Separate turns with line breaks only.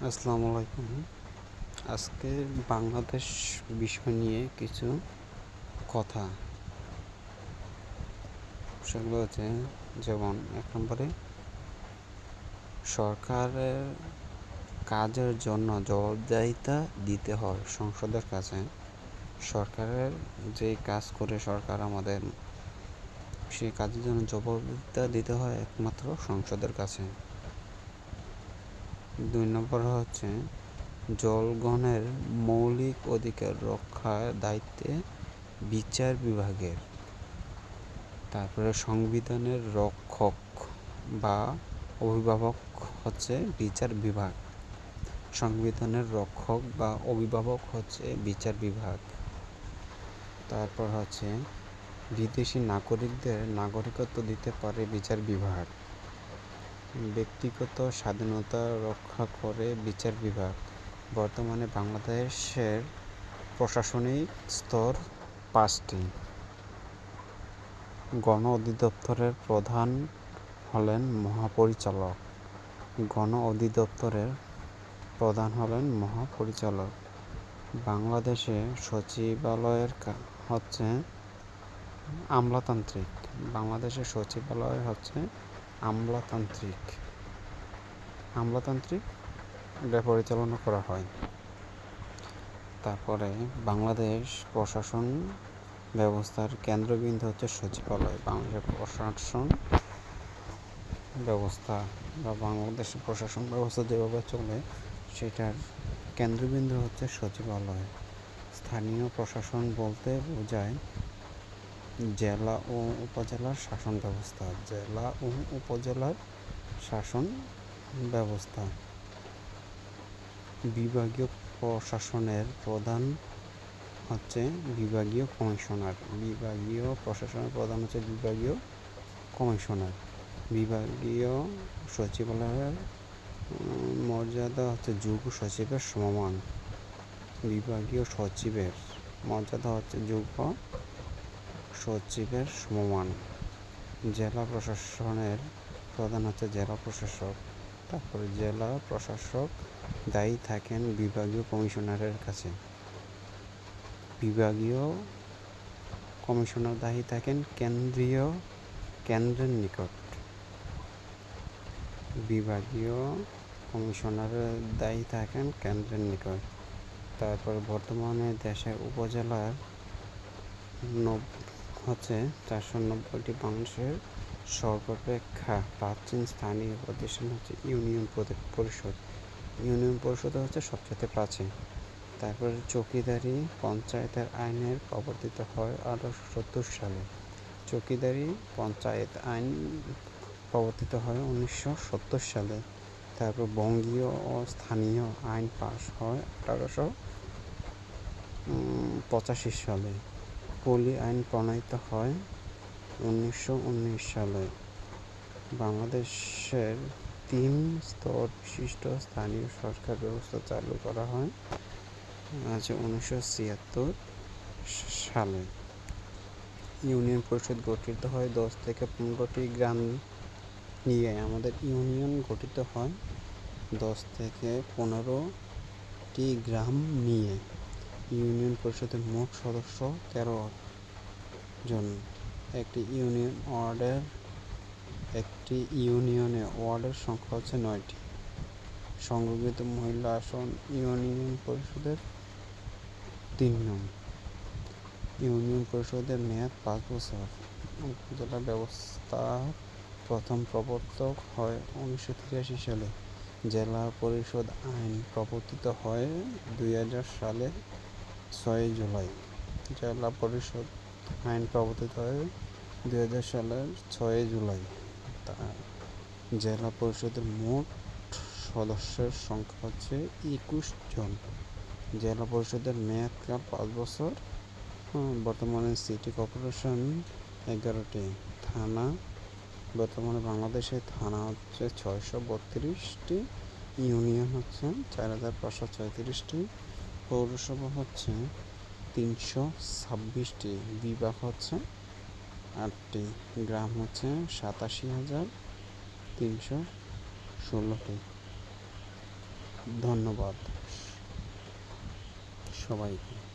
আসসালামু আলাইকুম। আজকে বাংলাদেশ বিষয় নিয়ে কিছু কথা। সেগুলো হচ্ছে, যেমন এক নম্বরে, সরকারের কাজের জন্য জবাবদাহিতা দিতে হয় সংসদের কাছে। সরকারের যে কাজ করে সরকার আমাদের, সেই কাজের জন্য জবাবদিহিতা দিতে হয় একমাত্র সংসদের কাছে। দুই নম্বর হচ্ছে জলগণের মৌলিক অধিকার রক্ষার দায়িত্বে বিচার বিভাগের, তারপরে সংবিধানের রক্ষক বা অভিভাবক হচ্ছে বিচার বিভাগ, সংবিধানের রক্ষক বা অভিভাবক হচ্ছে বিচার বিভাগ, তারপর হচ্ছে বিদেশি নাগরিকদের নাগরিকত্ব দিতে পারে বিচার বিভাগ। ব্যক্তিগত স্বাধীনতা রক্ষা করে বিচার বিভাগ। বর্তমানে বাংলাদেশের প্রশাসনিক স্তর পাঁচটি। গণ অধিদপ্তরের প্রধান হলেন মহাপরিচালক। গণ অধিদপ্তরের প্রধান হলেন মহাপরিচালক। বাংলাদেশে সচিবালয়ের হচ্ছে আমলাতান্ত্রিক। বাংলাদেশের সচিবালয় হচ্ছে আমলাতান্ত্রিক। আমলাতান্ত্রিক এটা পরিচালনা করা হয়। তারপরে বাংলাদেশ প্রশাসন ব্যবস্থার কেন্দ্রবিন্দু হচ্ছে সচিবালয়। বাংলাদেশের প্রশাসন ব্যবস্থা বা বাংলাদেশের প্রশাসন ব্যবস্থা যেভাবে চলে, সেটার কেন্দ্রবিন্দু হচ্ছে সচিবালয়। স্থানীয় প্রশাসন বলতে বোঝায় জেলা ও উপজেলার শাসন ব্যবস্থা। জেলা ও উপজেলার শাসন ব্যবস্থা। বিভাগীয় প্রশাসনের প্রধান হচ্ছে বিভাগীয় কমিশনার। বিভাগীয় প্রশাসনের প্রধান হচ্ছে বিভাগীয় কমিশনার। বিভাগীয় সচিবালয়ের মর্যাদা হচ্ছে যুগ সচিবের সমমান। বিভাগীয় সচিবের মর্যাদা হচ্ছে যুগ সচিবের সমমান। জেলা প্রশাসনের প্রধান হচ্ছে জেলা প্রশাসক। তারপরে জেলা প্রশাসক দায়ী থাকেন বিভাগীয় কমিশনারের কাছে। বিভাগীয় কমিশনার দায়ী থাকেন কেন্দ্রীয় কেন্দ্রের নিকট। বিভাগীয় কমিশনারের দায়ী থাকেন কেন্দ্রের নিকট। তারপর বর্তমানে দেশের উপজেলার হচ্ছে চারশো নব্বইটি মানুষের সর্বাপেক্ষা প্রাচীন স্থানীয় প্রতিষ্ঠান হচ্ছে ইউনিয়ন পরিষদ। ইউনিয়ন পরিষদ হচ্ছে সবচেয়ে প্রাচীন। তারপরে চকিদারি পঞ্চায়েতের আইনের প্রবর্তিত হয় আঠারোশো সত্তর সালে। চকিদারি পঞ্চায়েত আইন প্রবর্তিত হয় উনিশশো সত্তর সালে। তারপর বঙ্গীয় ও স্থানীয় আইন পাশ হয় আঠারোশো পঁচাশি সালে। পল্লী আইন প্রণয়িত হয় উনিশশো উনিশ সালে। বাংলাদেশের তিন স্তর বিশিষ্ট স্থানীয় সরকার ব্যবস্থা চালু করা হয় আছে উনিশশো ছিয়াত্তর সালে। ইউনিয়ন পরিষদ গঠিত হয় দশ থেকে পনেরোটি গ্রাম নিয়ে। আমাদের ইউনিয়ন গঠিত হয় দশ থেকে পনেরোটি গ্রাম নিয়ে। ইউনিয়ন পরিষদের মোট সদস্য তেরো জন। একটি ইউনিয়ন ওয়ার্ডের একটি ইউনিয়নে ওয়ার্ডের সংখ্যা হচ্ছে নয়টি। সংরক্ষিত মহিলা আসন ইউনিয়ন পরিষদের তিন নং। ইউনিয়ন পরিষদের মেয়াদ পাঁচ বছর। উপজেলা ব্যবস্থা প্রথম প্রবর্তক হয় উনিশশো তিরাশি সালে। জেলা পরিষদ আইন প্রবর্তিত হয় দুই হাজার সালে। ছয় জুলাই, জেলা পরিষদ আইন প্রবর্তিত হয় দুই হাজার সালের ছয়ই জুলাই। তা জেলা পরিষদের মোট সদস্যের সংখ্যা হচ্ছে একুশ জন। জেলা পরিষদের মেয়াদকাল পাঁচ বছর। বর্তমানে সিটি কর্পোরেশন এগারোটি থানা। বর্তমানে বাংলাদেশে থানা হচ্ছে ছয়শো বত্রিশটি, ইউনিয়ন হচ্ছে চার হাজার পাঁচশো ছয়ত্রিশটি। পৌরসভা হচ্ছে তিনশো ছাব্বিশটি, বিভাগ হচ্ছে আটটি, গ্রাম হচ্ছে সাতাশি হাজার তিনশো ষোলোটি। ধন্যবাদ সবাইকে।